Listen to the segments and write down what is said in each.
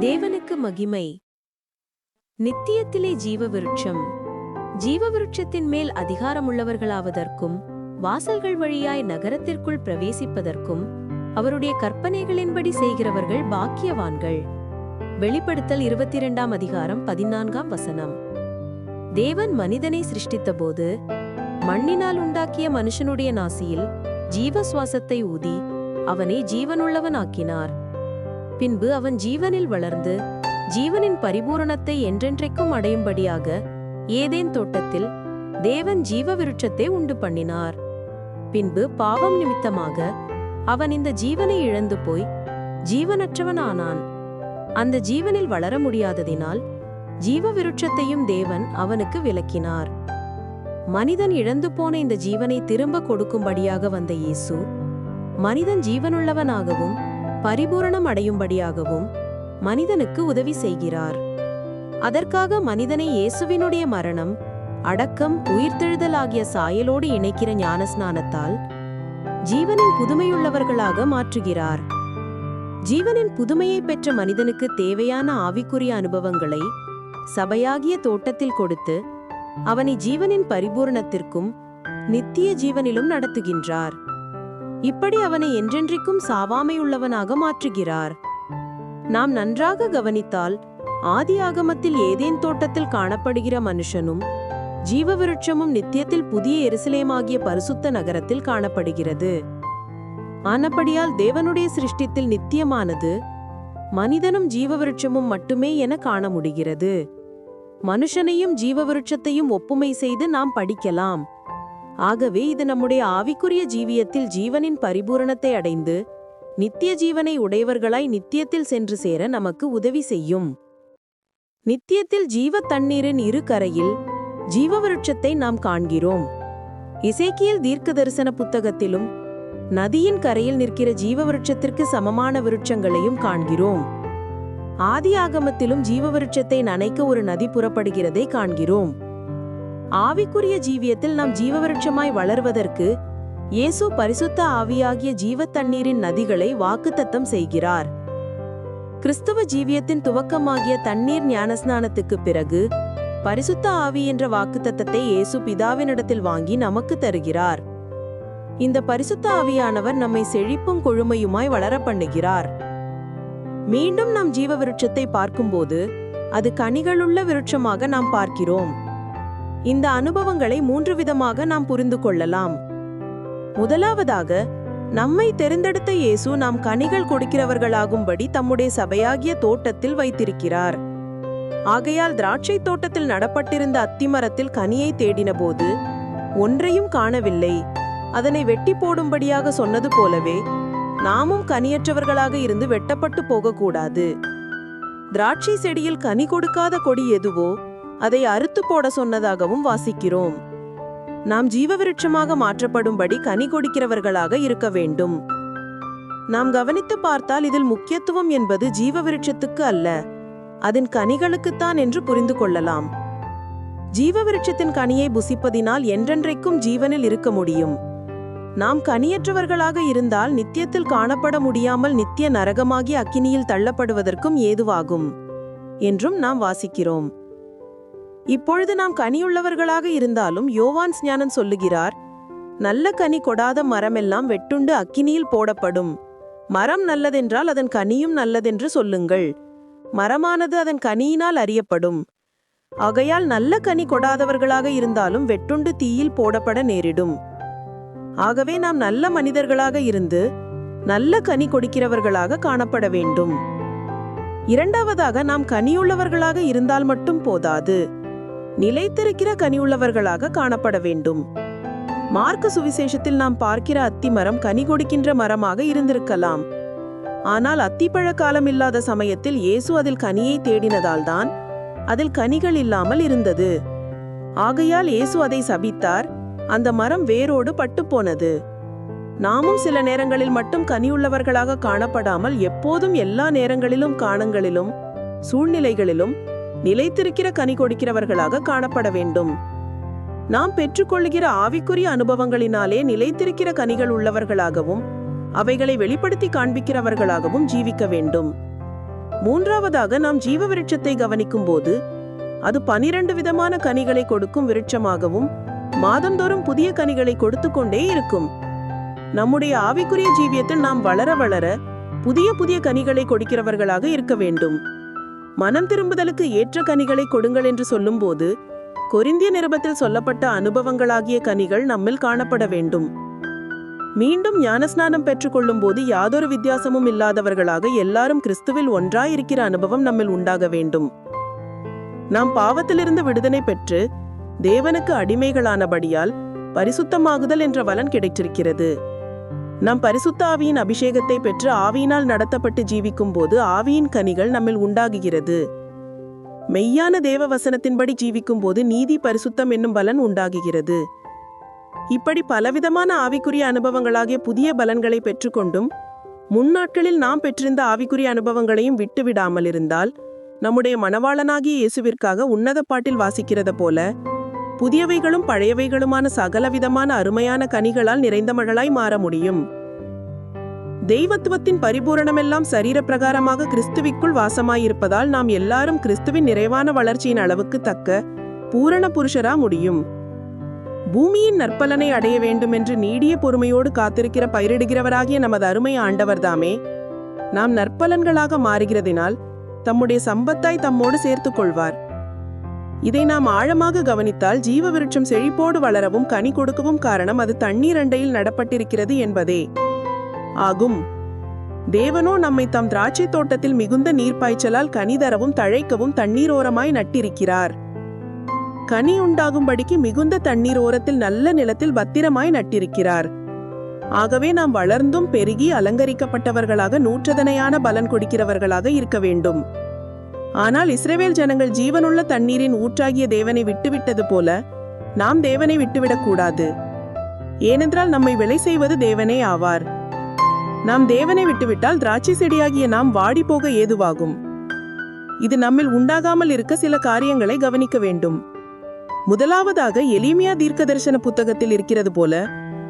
தேவனுக்கு மகிமை. நித்தியத்திலே ஜீவ விருட்சம் ஜீவ விருட்சத்தின் மேல் அதிகாரமுள்ளவர்களாவதற்கும் வாசல்கள் வழியாய் நகரத்திற்குள் பிரவேசிப்பதற்கும் அவருடைய கற்பனைகளின்படி செய்கிறவர்கள் பாக்கியவான்கள். வெளிப்படுத்தல் இருபத்தி இரண்டாம் அதிகாரம் பதினான்காம் வசனம். தேவன் மனிதனை சிருஷ்டித்தபோது மண்ணினால் உண்டாக்கிய மனுஷனுடைய நாசியில் ஜீவ சுவாசத்தை ஊதி அவனை ஜீவனுள்ளவனாக்கினார். பின்பு அவன் ஜீவனில் வளர்ந்து ஜீவனின் பரிபூரணத்தை என்றென்றைக்கும் அடையும்படியாக ஏதேன் தோட்டத்தில் தேவன் ஜீவ விருட்சத்தை உண்டு பண்ணினார். பின்பு பாவம் நிமித்தமாக அவன் இந்த ஜீவனை இழந்து போய் ஜீவனற்றவன் ஆனான் அந்த ஜீவனில் வளர முடியாததினால் ஜீவ விருட்சத்தையும் தேவன் அவனுக்கு விளக்கினார் மனிதன் இழந்து போன இந்த ஜீவனை திரும்ப கொடுக்கும்படியாக வந்த இயேசு மனிதன் ஜீவனுள்ளவனாகவும் பரிபூரணம் அடையும்படியாகவும் மனிதனுக்கு உதவி செய்கிறார். அதற்காக மனிதனை இயேசுவினுடைய மரணம் அடக்கம் உயிர்த்தெழுதல் ஆகிய சாயலோடு இணைக்கிற ஞானஸ்நானத்தால் ஜீவனின் புதுமையுள்ளவர்களாக மாற்றுகிறார். ஜீவனின் புதுமையை பெற்ற மனிதனுக்கு தேவையான ஆவிக்குரிய அனுபவங்களை சபையாகிய தோட்டத்தில் கொடுத்து அவனை ஜீவனின் பரிபூரணத்திற்கும் நித்திய ஜீவனிலும் நடத்துகின்றார். இப்படி அவனை என்றென்றைக்கும் சாவாமையுள்ளவனாக மாற்றுகிறார். நாம் நன்றாக கவனித்தால் ஆதி ஆகமத்தில் ஏதேன் தோட்டத்தில் காணப்படுகிற மனுஷனும் ஜீவவிருட்சமும் நித்தியத்தில் புதிய எருசலேமாகிய பரிசுத்த நகரத்தில் காணப்படுகிறது. ஆனபடியால் தேவனுடைய சிருஷ்டித்தில் நித்தியமானது மனிதனும் ஜீவவிருட்சமும் மட்டுமே என காண முடிகிறது. மனுஷனையும் ஜீவவிருட்சத்தையும் ஒப்புமை செய்து நாம் படிக்கலாம். ஆகவே இது நம்முடைய ஆவிக்குரிய ஜீவியத்தில் ஜீவனின் பரிபூரணத்தை அடைந்து நித்திய ஜீவனை உடையவர்களாய் நித்தியத்தில் சென்று சேர நமக்கு உதவி செய்யும். நித்தியத்தில் ஜீவ தண்ணீரின் இரு கரையில் ஜீவவிருட்சத்தை நாம் காண்கிறோம். இசைக்கியல் தீர்க்க தரிசன புத்தகத்திலும் நதியின் கரையில் நிற்கிற ஜீவவிருட்சத்திற்கு சமமான விருட்சங்களையும் காண்கிறோம். ஆதி ஆகமத்திலும் ஜீவவிருட்சத்தை நனைக்க ஒரு நதி புறப்படுகிறதை காண்கிறோம். ஆவிக்குரிய ஜீவியத்தில் நாம் ஜீவவிருட்சமாய் வளர்வதற்கு இயேசு பரிசுத்த ஆவியாகிய ஜீவ தண்ணீரின் நதிகளை வாக்குத்தத்தம் செய்கிறார். கிறிஸ்தவ ஜீவியத்தின் துவக்கமாகிய தண்ணீர் ஞானஸ்நானத்துக்கு பிறகு பரிசுத்த ஆவி என்ற வாக்குத்தத்தத்தை இயேசு பிதாவினிடத்தில் வாங்கி நமக்கு தருகிறார். இந்த பரிசுத்த ஆவியானவர் நம்மை செழிப்பும் கொழுமையுமாய் வளர பண்ணுகிறார் மீண்டும் நாம் ஜீவ விருட்சத்தை பார்க்கும்போது அது கனிகளுள்ள விருட்சமாக நாம் பார்க்கிறோம். இந்த அனுபவங்களை மூன்று விதமாக நாம் புரிந்து கொள்ளலாம். முதலாவதாக நம்மை தெரிந்தெடுத்த இயேசு நாம் கனிகள் கொடுக்கிறவர்களாகும்படி தம்முடைய சபையாகிய தோட்டத்தில் வைத்திருக்கிறார். ஆகையால் திராட்சை தோட்டத்தில் நடப்பட்டிருந்த அத்திமரத்தில் கனியை தேடினபோது ஒன்றையும் காணவில்லை. அதனை வெட்டி போடும்படியாக சொன்னது போலவே நாமும் கனியற்றவர்களாக இருந்து வெட்டப்பட்டு போகக்கூடாது. திராட்சை செடியில் கனி கொடுக்காத கொடி எதுவோ அதை அறுத்து போட சொன்னதாகவும் வாசிக்கிறோம். நாம் ஜீவவிருட்சமாக மாற்றப்படும்படி கனி கொடுக்கிறவர்களாக இருக்க வேண்டும். நாம் கவனித்து பார்த்தால் இதில் முக்கியத்துவம் என்பது ஜீவவிருட்சத்துக்கு அல்ல அதன் கனிகளுக்குத்தான் என்று புரிந்து கொள்ளலாம். ஜீவவிருட்சத்தின் கனியை புசிப்பதினால் என்றென்றைக்கும் ஜீவனில் இருக்க முடியும். நாம் கனியற்றவர்களாக இருந்தால் நித்தியத்தில் காணப்பட முடியாமல் நித்திய நரகமாகி அக்கினியில் தள்ளப்படுவதற்கும் ஏதுவாகும் என்றும் நாம் வாசிக்கிறோம். இப்பொழுது நாம் கனியுள்ளவர்களாக இருந்தாலும் யோவான் ஞானன் சொல்லுகிறார் நல்ல கனி கொடாத மரமெல்லாம் வெட்டுண்டு அக்கினியில் போடப்படும். மரம் நல்லதென்றால் அதன் கனியும் நல்லதென்று சொல்லுங்கள். மரமானது அதன் கனியினால் அறியப்படும். ஆகையால் நல்ல கனி கொடாதவர்களாக இருந்தாலும் வெட்டுண்டு தீயில் போடப்பட நேரிடும். ஆகவே நாம் நல்ல மனிதர்களாக இருந்து நல்ல கனி கொடுக்கிறவர்களாக காணப்பட வேண்டும். இரண்டாவதாக நாம் கனியுள்ளவர்களாக இருந்தால் மட்டும் போதாது. நிலைத்திருக்கிற கனியுள்ளவர்களாக காணப்பட வேண்டும். மார்க்க சுவிசேஷத்தில் நாம் பார்க்கிற அத்திமரம் கனி கொடுக்கின்ற மரமாக இருந்திருக்கலாம். ஆனால் அத்திப்பழ காலம் இல்லாத சமயத்தில் இயேசு அதில் கனியை தேடினதால்தான் அதில் கனிகள் இல்லாமல் இருந்தது. ஆகையால் இயேசு அதை சபித்தார் அந்த மரம் வேரோடு பட்டு போனது நாமும் சில நேரங்களில் மட்டும் கனியுள்ளவர்களாக காணப்படாமல் எப்போதும் எல்லா நேரங்களிலும் காணங்களிலும் சூழ்நிலைகளிலும் நிலைத்திருக்கிற கனி கொடுக்கிறவர்களாக காணப்பட வேண்டும். நாம் பெற்றுக்கொள்கிற ஆவிக்குரிய அனுபவங்களினாலே நிலைத்திருக்கிற கனிகள் உள்ளவர்களாகவும் அவைகளை வெளிப்படுத்தி காண்பிக்கிறவர்களாகவும் ஜீவிக்க வேண்டும். மூன்றாவதாக நாம் ஜீவ விருட்சத்தை கவனிக்கும் போது அது பனிரெண்டு விதமான கனிகளை கொடுக்கும் விருட்சமாகவும் மாதந்தோறும் புதிய கனிகளை கொடுத்து கொண்டே இருக்கும். நம்முடைய ஆவிக்குரிய ஜீவியத்தில் நாம் வளர வளர புதிய புதிய கனிகளை கொடுக்கிறவர்களாக இருக்க வேண்டும். மனம் திரும்புதலுக்கு ஏற்ற கனிகளை கொடுங்கள் என்று சொல்லும்போது கொரிந்திய நிருபத்தில் சொல்லப்பட்ட அனுபவங்களாகிய கனிகள் நம்மில் காணப்பட வேண்டும். மீண்டும் ஞானஸ்நானம் பெற்றுக்கொள்ளும் போது யாதொரு வித்தியாசமும் இல்லாதவர்களாக எல்லாரும் கிறிஸ்துவில் ஒன்றாயிருக்கிற அனுபவம் நம்மில் உண்டாக வேண்டும். நாம் பாவத்திலிருந்து விடுதலை பெற்று தேவனுக்கு அடிமைகளானபடியால் பரிசுத்தமாகுதல் என்ற வலன் கிடைத்திருக்கிறது. நாம் பரிசுத்த ஆவியின் அபிஷேகத்தை பெற்று ஆவியினால் நடத்தப்பட்டு ஜீவிக்கும் போது ஆவியின் கனிகள் நம்மில் உண்டாகுகிறது. மெய்யான தேவ வசனத்தின்படி ஜீவிக்கும் போது நீதி பரிசுத்தம் என்னும் பலன் உண்டாகுகிறது. இப்படி பலவிதமான ஆவிக்குரிய அனுபவங்களாகிய புதிய பலன்களை பெற்றுக்கொண்டும் முன்னாட்களில் நாம் பெற்றிருந்த ஆவிக்குரிய அனுபவங்களையும் விட்டுவிடாமல் இருந்தால் நம்முடைய மணவாளனாகிய இயேசுவிற்காக உன்னத பாட்டில் வாசிக்கிறத போல புதியவைகளும் பழையவைகளுமான சகலவிதமான அருமையான கனிகளால் நிறைந்த மழலாய் மாற முடியும். தெய்வத்துவத்தின் பரிபூரணமெல்லாம் சரீர பிரகாரமாக கிறிஸ்துவிக்குள் வாசமாயிருப்பதால் நாம் எல்லாரும் கிறிஸ்துவின் நிறைவான வளர்ச்சியின் அளவுக்கு தக்க பூரண புருஷரா முடியும். பூமியின் நற்பலனை அடைய வேண்டும் என்று நீடிய பொறுமையோடு காத்திருக்கிற பயிரிடுகிறவராகிய நமது அருமை ஆண்டவர்தாமே நாம் நற்பலன்களாக மாறுகிறதினால் தம்முடைய சம்பத்தாய் தம்மோடு சேர்த்துக் கொள்வார் இதை நாம் ஆழமாக கவனித்தால் ஜீவ விருட்சம் செழிப்போடு வளரவும் கனி கொடுக்கவும் காரணம் அது தண்ணீர் அண்டையில் நடப்பட்டிருக்கிறது என்பதே. ஆகும். தேவனோ நம்மை தம் திராட்சை தோட்டத்தில் மிகுந்த நீர்ப்பாய்ச்சலால் கனி தரவும் தழைக்கவும் தண்ணீரோரமாய் நட்டிருக்கிறார். கனி உண்டாகும்படிக்கு மிகுந்த தண்ணீர் ஓரத்தில் நல்ல நிலத்தில் பத்திரமாய் நட்டிருக்கிறார். ஆகவே நாம் வளர்ந்தும் பெருகி அலங்கரிக்கப்பட்டவர்களாக நூற்றதனையான பலன் கொடுக்கிறவர்களாக இருக்க வேண்டும். ஆனால் இஸ்ரேவேல் ஜனங்கள் ஜீவனுள்ள தண்ணீரின் ஊற்றாகிய தேவனை விட்டுவிட்டது போல நாம் தேவனை விட்டுவிடக்கூடாது ஏனென்றால் நம்மை விலை செய்வது தேவனே ஆவார். நாம் தேவனை விட்டுவிட்டால் திராட்சை செடியாகிய நாம் வாடி போக ஏதுவாகும். இது நம்மில் உண்டாகாமல் இருக்க சில காரியங்களை கவனிக்க வேண்டும். முதலாவதாக எளிமையா தீர்க்க தரிசன புத்தகத்தில் இருக்கிறது போல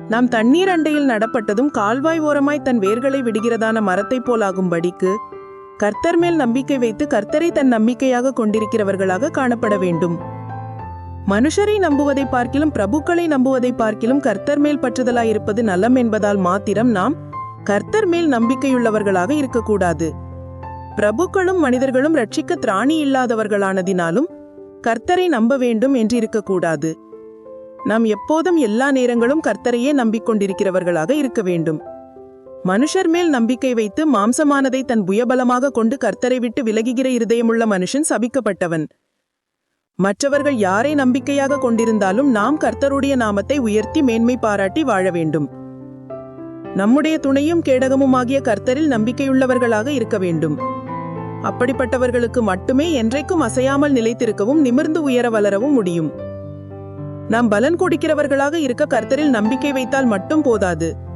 நாம் தண்ணீர் அண்டையில் நடப்பட்டதும் கால்வாய் ஓரமாய் தன் வேர்களை விடுகிறதான மரத்தைப் போலாகும்படிக்கு கர்த்தர் மேல் நம்பிக்கை வைத்து கர்த்தரை தன் நம்பிக்கையாக கொண்டிருக்கிறவர்களாக காணப்பட வேண்டும். மனுஷரை நம்புவதை பார்க்கிலும் பிரபுக்களை நம்புவதை பார்க்கிலும் கர்த்தர் மேல் பற்றுதலாயிருப்பது நலம் என்பதால் மாத்திரம் நாம் கர்த்தர் மேல் நம்பிக்கையுள்ளவர்களாக இருக்கக்கூடாது. பிரபுக்களும் மனிதர்களும் ரட்சிக்க திராணி இல்லாதவர்களானதினாலும் கர்த்தரை நம்ப வேண்டும் என்று இருக்கக்கூடாது. நாம் எப்போதும் எல்லா நேரங்களும் கர்த்தரையே நம்பிக்கொண்டிருக்கிறவர்களாக இருக்க வேண்டும். மனுஷர் மேல் நம்பிக்கை வைத்து மாம்சமானதை தன் புயபலமாக கொண்டு கர்த்தரை விட்டு விலகுகிற இருதயமுள்ள மனுஷன் சபிக்கப்பட்டவன். மற்றவர்கள் யாரை நம்பிக்கையாக கொண்டிருந்தாலும் நாம் கர்த்தருடைய நாமத்தை உயர்த்தி மேன்மை பாராட்டி வாழ வேண்டும். நம்முடைய துணையும் கேடகமுமாகிய கர்த்தரில் நம்பிக்கையுள்ளவர்களாக இருக்க வேண்டும். அப்படிப்பட்டவர்களுக்கு மட்டுமே என்றைக்கும் அசையாமல் நிலைத்திருக்கவும் நிமிர்ந்து உயர வளரவும் முடியும். நாம் பலன் கொடுக்கிறவர்களாக இருக்க கர்த்தரில் நம்பிக்கை வைத்தால் மட்டும் போதாது.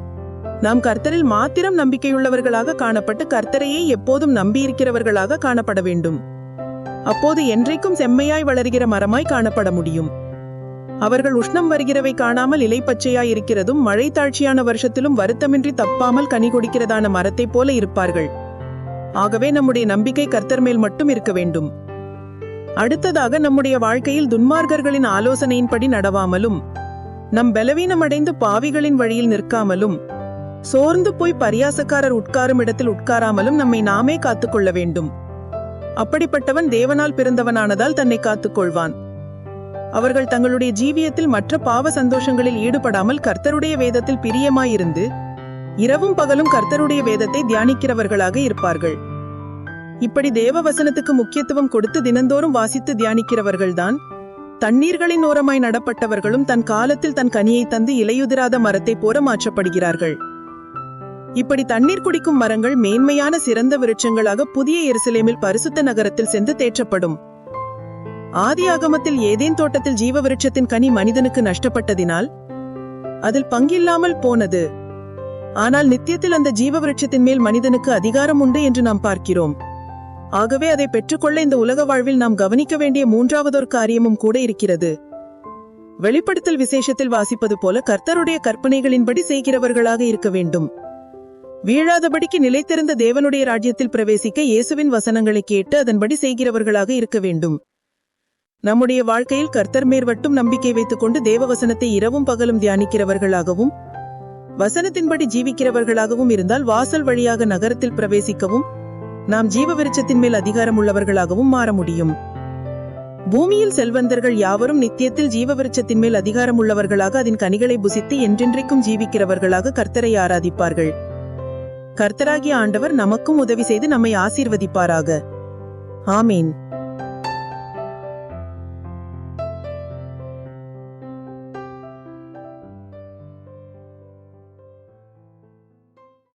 நாம் கர்த்தரில் மாத்திரம் நம்பிக்கையுள்ளவர்களாக காணப்பட்டு கர்த்தரையே எப்போதும் நம்பியிருக்கிறவர்களாக காணப்பட வேண்டும். அப்போது என்றைக்கும் செம்மையாய் வளர்கிற மரமாய் காணப்பட முடியும். அவர்கள் உஷ்ணம் வருகிறவை காணாமல் இலை பச்சையாய் இருக்கிறதும் மழை தாழ்ச்சியான வருஷத்திலும் வருத்தமின்றி தப்பாமல் கனி கொடுக்கிறதான மரத்தைப் போல இருப்பார்கள். ஆகவே நம்முடைய நம்பிக்கை கர்த்தர் மேல் மட்டும் இருக்க வேண்டும். அடுத்ததாக நம்முடைய வாழ்க்கையில் துன்மார்க்கர்களின் ஆலோசனையின்படி நடவாமலும் நம் பலவீனமடைந்து பாவிகளின் வழியில் நிற்காமலும் சோர்ந்து போய் பரியாசக்காரர் உட்காரும் இடத்தில் உட்காராமலும் நம்மை நாமே காத்துக்கொள்ள வேண்டும். அப்படிப்பட்டவன் தேவனால் பிறந்தவனானதால் தன்னை காத்துக்கொள்வான். அவர்கள் தங்களுடைய ஜீவியத்தில் மற்ற பாவ சந்தோஷங்களில் ஈடுபடாமல் கர்த்தருடைய வேதத்தில் பிரியமாயிருந்து இரவும் பகலும் கர்த்தருடைய வேதத்தை தியானிக்கிறவர்களாக இருப்பார்கள். இப்படி தேவ வசனத்துக்கு முக்கியத்துவம் கொடுத்து தினந்தோறும் வாசித்து தியானிக்கிறவர்கள்தான் தண்ணீர்களின் ஓரமாய் நடப்பட்டவர்களும் தன் காலத்தில் தன் கனியை தந்து இலையுதிராத மரத்தைப் போல மாற்றப்படுகிறார்கள். இப்படி தண்ணீர் குடிக்கும் மரங்கள் மேன்மையான சிறந்த விருட்சங்களாக புதிய எருசலேமில் பரிசுத்த நகரத்தில் சென்று தேற்றப்படும். ஆதி ஆகமத்தில் ஏதேன் தோட்டத்தில் ஜீவ விருட்சத்தின் கனி மனிதனுக்கு நஷ்டப்பட்டதினால் அதில் பங்கில்லாமல் போனது. ஆனால் நித்தியத்தில் அந்த ஜீவ விருட்சத்தின் மேல் மனிதனுக்கு அதிகாரம் உண்டு என்று நாம் பார்க்கிறோம். ஆகவே அதை பெற்றுக்கொள்ள இந்த உலக வாழ்வில் நாம் கவனிக்க வேண்டிய மூன்றாவதொரு காரியமும் கூட இருக்கிறது. வெளிப்படுத்தல் விசேஷத்தில் வாசிப்பது போல கர்த்தருடைய கற்பனைகளின்படி செய்கிறவர்களாக இருக்க வேண்டும். வீழாதபடிக்கு நிலைத்திருந்த தேவனுடைய ராஜ்யத்தில் பிரவேசிக்க இயேசுவின் வசனங்களை கேட்டு அதன்படி செய்கிறவர்களாக இருக்க வேண்டும். நம்முடைய வாழ்க்கையில் கர்த்தர் மேற்வட்டும் நம்பிக்கை வைத்துக்கொண்டு தேவ வசனத்தை இரவும் பகலும் தியானிக்கிறவர்களாகவும் வசனத்தின்படி ஜீவிக்கிறவர்களாகவும் இருந்தால் வாசல் வழியாக நகரத்தில் பிரவேசிக்கவும் நாம் ஜீவ விருட்சத்தின் மேல் அதிகாரம் உள்ளவர்களாகவும் மாற முடியும். பூமியில் செல்வந்தர்கள் யாவரும் நித்தியத்தில் ஜீவ விருட்சத்தின் மேல் அதிகாரம் உள்ளவர்களாக அதன் கனிகளை புசித்து என்றென்றைக்கும் ஜீவிக்கிறவர்களாக கர்த்தரை ஆராதிப்பார்கள். கர்த்தராகிய ஆண்டவர் நமக்கும் உதவி செய்து நம்மை ஆசீர்வதிப்பாராக. ஆமீன்.